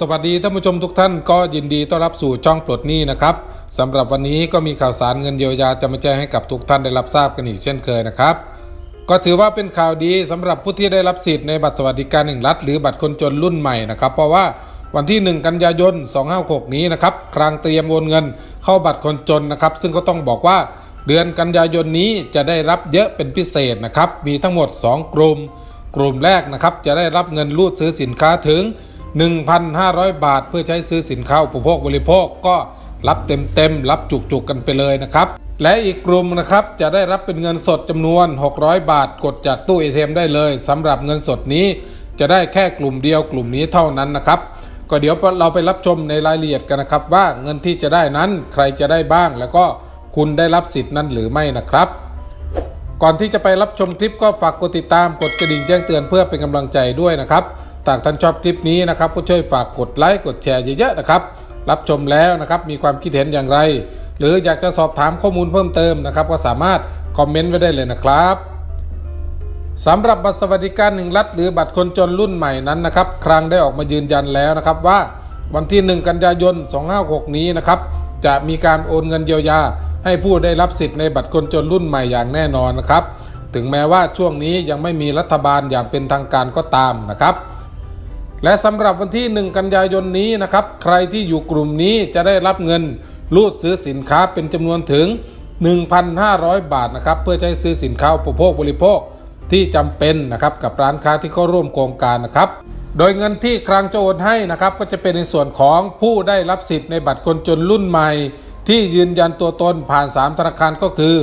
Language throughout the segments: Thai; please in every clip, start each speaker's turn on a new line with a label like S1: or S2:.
S1: สวัสดีท่านผู้ชมทุกท่านก็ยินดีต้อนรับสู่ช่องปลดหนี้นะครับสำหรับวันนี้ก็มีข่าวสารเงินเยียวยาจะมาแจ้งให้กับทุกท่านได้รับทราบกันอีกเช่นเคยนะครับ ก็ถือว่าเป็นข่าวดีสำหรับผู้ที่ได้รับสิทธิ์ในบัตรสวัสดิการแห่งรัฐหรือบัตรคนจนรุ่นใหม่นะครับ เพราะว่าวันที่ 1 กันยายน 256 นี้นะครับคลังเตรียมโอนเงินเข้าบัตรคนจนนะครับ ซึ่งก็ต้องบอกว่าเดือนกันยายนนี้จะได้รับเยอะเป็นพิเศษนะครับมีทั้งหมด 2 กลุ่ม กลุ่มแรกนะครับจะได้รับเงินรูดซื้อสินค้าถึง 1,500 บาท เพื่อใช้ซื้อสินค้าอุปโภคบริโภคก็รับเต็มๆ รับจุกๆกันไปเลยนะครับ และอีกกลุ่มนะครับจะได้รับเป็นเงินสดจำนวน 600 บาทกดจากตู้ ATM ได้เลยสำหรับเงินสดนี้ จะได้แค่กลุ่มเดียวกลุ่มนี้เท่านั้นนะครับ ก็เดี๋ยวเราไปรับชมในรายละเอียดกันนะครับ ว่าเงินที่จะได้นั้นใครจะได้บ้าง แล้วก็คุณได้รับสิทธิ์นั้นหรือไม่นะครับก่อนที่จะไปรับชมคลิปก็ฝากกดติดตามกดกระดิ่งแจ้งเตือนเพื่อเป็นกำลังใจด้วยนะครับ ถ้าท่านชอบคลิปนี้นะครับก็ช่วยฝากกดไลค์กดแชร์เยอะๆนะครับ รับชมแล้วนะครับมีความคิดเห็นอย่างไร หรืออยากจะสอบถามข้อมูลเพิ่มเติมนะครับ ก็สามารถคอมเมนต์ไว้ได้เลยนะครับสำหรับบัตรสวัสดิการหนึ่งรัฐหรือบัตรคนจนรุ่นใหม่นั้นนะครับครั้งได้ออกมายืนยันแล้วนะครับว่าวันที่ 1 กันยายน 256 นี้นะครับจะมีการโอนเงินเยียวยา ให้ผู้ได้รับสิทธิ์ในบัตรคนจนรุ่นใหม่อย่างแน่นอนนะครับ ถึงแม้ว่าช่วงนี้ยังไม่มีรัฐบาลอย่างเป็นทางการก็ตามนะครับ และสำหรับวันที่ 1 กันยายนนี้นะครับ ใครที่อยู่กลุ่มนี้จะได้รับเงินรูดซื้อสินค้าเป็นจำนวนถึง 1,500 บาทนะครับ เพื่อใช้ซื้อสินค้าอุปโภคบริโภคที่จำเป็นนะครับกับร้านค้าที่เข้าร่วมโครงการนะครับ โดยเงินที่ครังจะโอนให้นะครับ ก็จะเป็นในส่วนของผู้ได้รับสิทธิ์ในบัตรคนจนรุ่นใหม่ ที่ยืนยันตัวตนผ่าน 3 ธนาคารก็คือ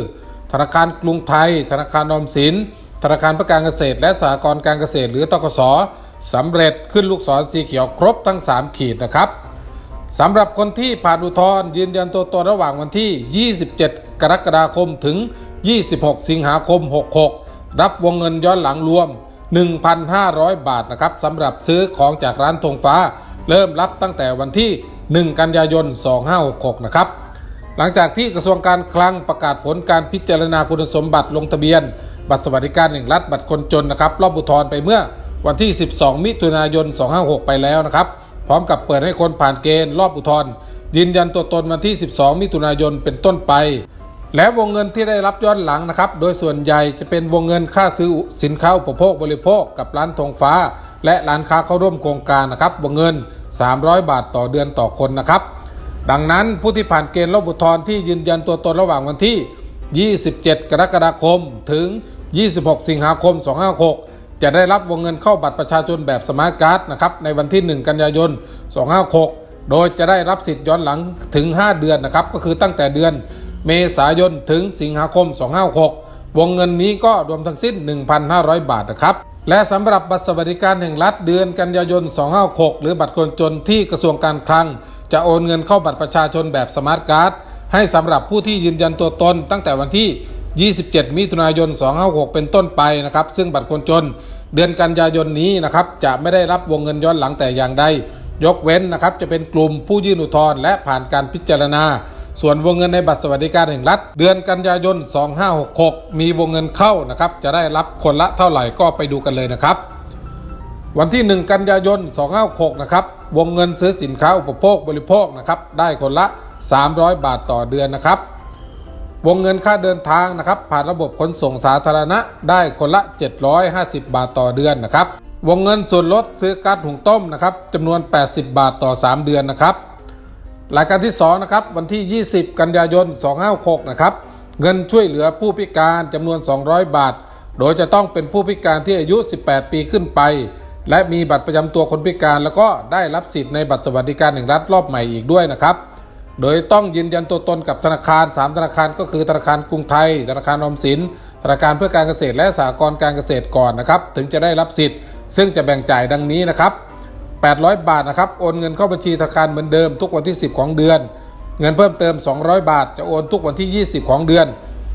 S1: ธนาคารกรุงไทย ธนาคารออมสิน ธนาคารเพื่อการเกษตร และสหกรณ์การเกษตร หรือตกส สำเร็จขึ้นลูกศรสีเขียวครบทั้ง 3 ขีดนะครับสำหรับคนที่ผ่านอุทธรณ์ยืนยันตัวตนระหว่างวันที่ 27 กรกฎาคมถึง 26 สิงหาคม 66 รับวงเงินย้อนหลังรวม 1,500 บาทนะครับสำหรับซื้อของจากร้านธงฟ้า เริ่มรับตั้งแต่วันที่ 1 กันยายน 2566 นะครับ หลังจากที่กระทรวงการคลังประกาศผลการพิจารณาคุณสมบัติลงทะเบียน บัตรสวัสดิการแห่งรัฐบัตรคนจนนะครับรอบอุทธรณ์ไปเมื่อ วันที่ 12 มิถุนายน 256 ไปแล้วนะครับ พร้อมกับเปิดให้คนผ่านเกณฑ์รอบอุทธรณ์ยืนยันตัวตนวันที่ 12 มิถุนายนเป็นต้นไป และวงเงินที่ได้รับย้อนหลังนะครับ โดยส่วนใหญ่จะเป็นวงเงินค่าซื้อสินค้าอุปโภคบริโภคกับร้านธงฟ้า และร้านค้าเข้าร่วมโครงการนะครับวงเงิน 300 บาทต่อเดือนต่อคนนะครับ ดังนั้นผู้ที่ผ่านเกณฑ์รอบอุทธรณ์ที่ยืนยันตัวตนระหว่างวันที่ 27 กรกฎาคมถึง 26 สิงหาคม 256 จะได้รับวงเงินเข้าบัตรประชาชนแบบสมาร์ทการ์ดนะครับในวันที่ 1 กันยายน 256 โดยจะได้รับสิทธิ์ย้อนหลังถึง 5 เดือนนะครับก็คือตั้งแต่เดือนเมษายนถึงสิงหาคม 256 วงเงินนี้ก็รวมทั้งสิ้น 1,500 บาทนะครับและสำหรับบัตรสวัสดิการแห่งรัฐเดือนกันยายน 256 หรือบัตรคนจนที่กระทรวงการคลัง จะโอนเงินเข้าบัตรประชาชนแบบสมาร์ทการ์ดให้สำหรับผู้ที่ยืนยันตัวตนตั้งแต่วันที่ 27 มิถุนายน 256 เป็นต้นไปนะครับ ซึ่งบัตรคนจนเดือนกันยายนนี้นะครับจะไม่ได้รับวงเงินย้อนหลังแต่อย่างใด ยกเว้นนะครับจะเป็นกลุ่มผู้ยื่นอุทธรณ์และผ่านการพิจารณา ส่วนวงเงินในบัตรสวัสดิการแห่งรัฐ เดือนกันยายน 2566 มีวงเงินเข้านะครับจะได้รับคนละเท่าไหร่ก็ไปดูกันเลยนะครับ วันที่ 1 กันยายน 256 นะครับวงเงินซื้อสินค้าอุปโภคบริโภคนะครับได้คนละ 300 บาทต่อเดือนนะครับ วงเงินค่าเดินทางนะครับ ผ่านระบบขนส่งสาธารณะได้คนละ 750 บาทต่อเดือนนะครับ วงเงินส่วนลดซื้อก๊าซหุงต้มนะครับจำนวน 80 บาทต่อ 3 เดือนนะครับรายการที่2นะครับวันที่ 20 กันยายน 256 นะครับเงินช่วยเหลือผู้พิการจำนวน 200 บาท โดยจะต้องเป็นผู้พิการที่อายุ 18 ปีขึ้นไป และมีบัตรประจำตัวคนพิการแล้วก็ได้รับสิทธิ์ในบัตรสวัสดิการแห่งรัฐรอบใหม่อีกด้วยนะครับ โดยต้องยืนยันตัวตนกับธนาคาร 3 ธนาคารก็คือธนาคารกรุงไทย ธนาคารออมสิน ธนาคารเพื่อการเกษตรและสหกรณ์การเกษตรก่อนนะครับ ถึงจะได้รับสิทธิ์ ซึ่งจะแบ่งจ่ายดังนี้นะครับ 800 บาทนะครับ โอนเงินเข้าบัญชีธนาคารเหมือนเดิมทุกวันที่ 10 ของเดือน เงินเพิ่มเติม 200 บาท จะโอนทุกวันที่ 20 ของเดือน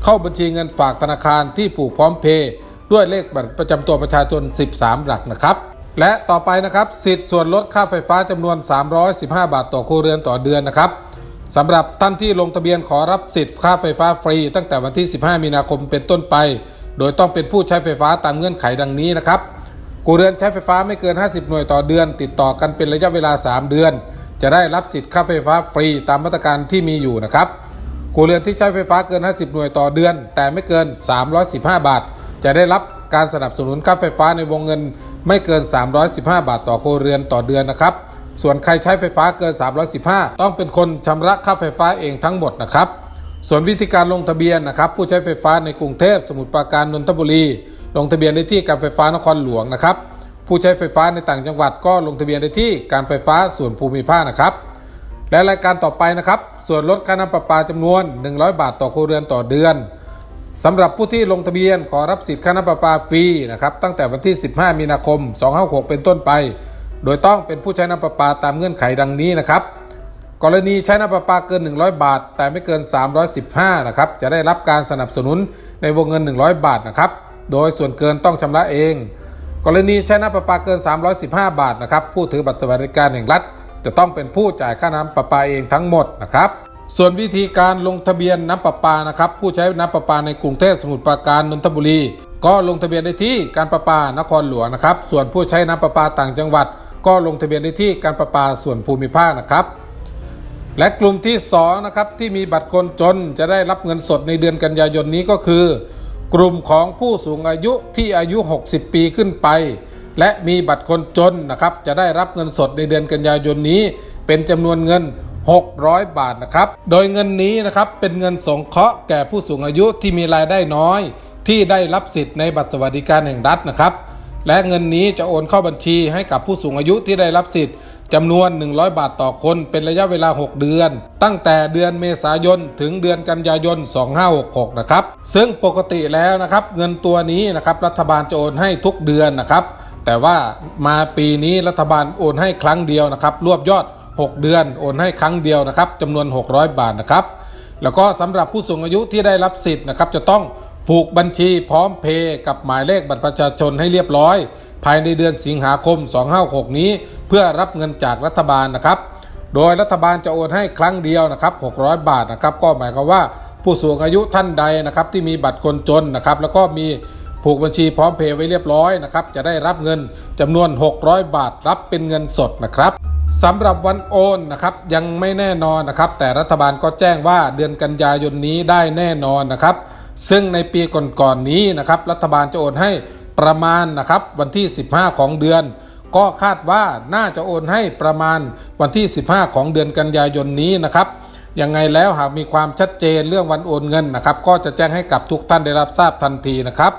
S1: เข้าบัญชีเงินฝากธนาคารที่ผูกพร้อมเพย์ด้วยเลขบัตรประจำตัวประชาชน 13 หลักนะครับและต่อไปนะครับสิทธิ์ส่วนลดค่าไฟฟ้าจำนวน 315 บาทต่อครัวเรือนต่อเดือนนะครับ สำหรับท่านที่ลงทะเบียนขอรับสิทธิ์ค่าไฟฟ้าฟรี ตั้งแต่วันที่ 15 มีนาคมเป็นต้นไป โดยต้องเป็นผู้ใช้ไฟฟ้าตามเงื่อนไขดังนี้นะครับครัวเรือนใช้ไฟฟ้าไม่เกิน 50 หน่วยต่อเดือน ติดต่อกันเป็นระยะเวลา 3 เดือน จะได้รับสิทธิ์ค่าไฟฟ้าฟรีตามมาตรการที่มีอยู่นะครับครัวเรือนที่ใช้ไฟฟ้าเกิน 50 หน่วยต่อเดือน แต่ไม่เกิน 315 บาท จะได้รับการสนับสนุนค่าไฟฟ้าในวงเงินไม่เกิน 315 บาทต่อครัวเรือนต่อเดือนนะครับ ส่วนใครใช้ไฟฟ้าเกิน 315 ต้องเป็นคนชำระค่าไฟฟ้าเองทั้งหมดนะครับ ส่วนวิธีการลงทะเบียนนะครับ ผู้ใช้ไฟฟ้าในกรุงเทพสมุทรปราการนนทบุรี ลงทะเบียนได้ที่การไฟฟ้านครหลวงนะครับ ผู้ใช้ไฟฟ้าในต่างจังหวัดก็ลงทะเบียนได้ที่การไฟฟ้าส่วนภูมิภาคนะครับ และรายการต่อไปนะครับ ส่วนลดค่าน้ำประปาจำนวน 100 บาทต่อครัวเรือนต่อเดือนสำหรับผู้ที่ลงทะเบียนขอรับสิทธิ์ค่าน้ำประปาฟรีนะครับตั้งแต่วันที่ 15 มีนาคม 256 เป็นต้นไป โดยต้องเป็นผู้ใช้น้ำประปาตามเงื่อนไขดังนี้นะครับ กรณีใช้น้ำประปาเกิน 100 บาท แต่ไม่เกิน 315นะครับจะได้รับการสนับสนุนในวงเงิน 100 บาทนะครับโดยส่วนเกินต้องชำระเอง กรณีใช้น้ำประปาเกิน 315 บาทนะครับผู้ถือบัตรสวัสดิการแห่งรัฐ จะต้องเป็นผู้จ่ายค่าน้ำประปาเองทั้งหมดนะครับส่วนวิธีการลงทะเบียนน้ำประปานะครับผู้ใช้น้ำประปาในกรุงเทพสมุทรปราการนนทบุรี ก็ลงทะเบียนได้ที่การประปานครหลวงนะครับ ส่วนผู้ใช้น้ำประปาต่างจังหวัด ก็ลงทะเบียนได้ที่การประปาส่วนภูมิภาคนะครับ และกลุ่มที่2นะครับที่มีบัตรคนจนจะได้รับเงินสดในเดือนกันยายนนี้ก็คือ กลุ่มของผู้สูงอายุที่อายุ 60 ปีขึ้นไป และมีบัตรคนจนนะครับจะได้รับเงินสดในเดือนกันยายนนี้ เป็นจำนวนเงิน600 บาทนะครับ โดยเงินนี้นะครับเป็นเงินสงเคราะห์แก่ผู้สูงอายุที่มีรายได้น้อย ที่ได้รับสิทธิ์ในบัตรสวัสดิการแห่งรัฐนะครับ และเงินนี้จะโอนเข้าบัญชีให้กับผู้สูงอายุที่ได้รับสิทธิ์จำนวน 100 บาทต่อคนเป็นระยะเวลา 6 เดือน ตั้งแต่เดือนเมษายน ถึงเดือนกันยายน 2566 นะครับ ซึ่งปกติแล้วนะครับ เงินตัวนี้นะครับรัฐบาลจะโอนให้ทุกเดือนนะครับ แต่ว่ามาปีนี้รัฐบาลโอนให้ครั้งเดียวนะครับ รวบยอด 6 เดือน โอนให้ครั้งเดียวนะครับจำนวน 600 บาทนะครับ แล้วก็สำหรับผู้สูงอายุที่ได้รับสิทธิ์นะครับจะต้อง ผูกบัญชีพร้อมเพย์กับหมายเลขบัตรประชาชนให้เรียบร้อย ภายในเดือนสิงหาคม 256 นี้ เพื่อรับเงินจากรัฐบาลนะครับ โดยรัฐบาลจะโอนให้ครั้งเดียวนะครับ 600 บาทนะครับ ก็หมายความว่าผู้สูงอายุท่านใดนะครับ ที่มีบัตรคนจนนะครับ แล้วก็มีผูกบัญชีพร้อมเพย์ไว้เรียบร้อยนะครับ จะได้รับเงินจำนวน 600 บาทรับเป็นเงินสดนะครับสำหรับวันโอนนะครับยังไม่แน่นอนนะครับ แต่รัฐบาลก็แจ้งว่าเดือนกันยายนนี้ได้แน่นอนนะครับ ซึ่งในปีก่อนๆนี้นะครับรัฐบาลจะโอนให้ประมาณนะครับวันที่ 15 ของเดือน ก็คาดว่าน่าจะโอนให้ประมาณวันที่ 15 ของเดือนกันยายนนี้นะครับยังไงแล้วหากมีความชัดเจนเรื่องวันโอนเงินนะครับ ก็จะแจ้งให้กับทุกท่านได้รับทราบทันทีนะครับ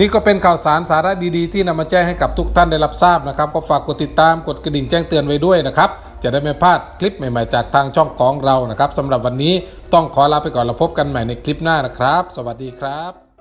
S1: นี่ก็เป็นข่าวสารสาระดีๆ ที่นำมาแจ้งให้กับทุกท่านได้รับทราบนะครับ ก็ฝากกดติดตามกดกระดิ่งแจ้งเตือนไว้ด้วยนะครับ จะได้ไม่พลาดคลิปใหม่ๆจากทางช่องของเรานะครับสำหรับวันนี้ต้องขอลาไปก่อนแล้วพบกันใหม่ในคลิปหน้านะครับ สวัสดีครับ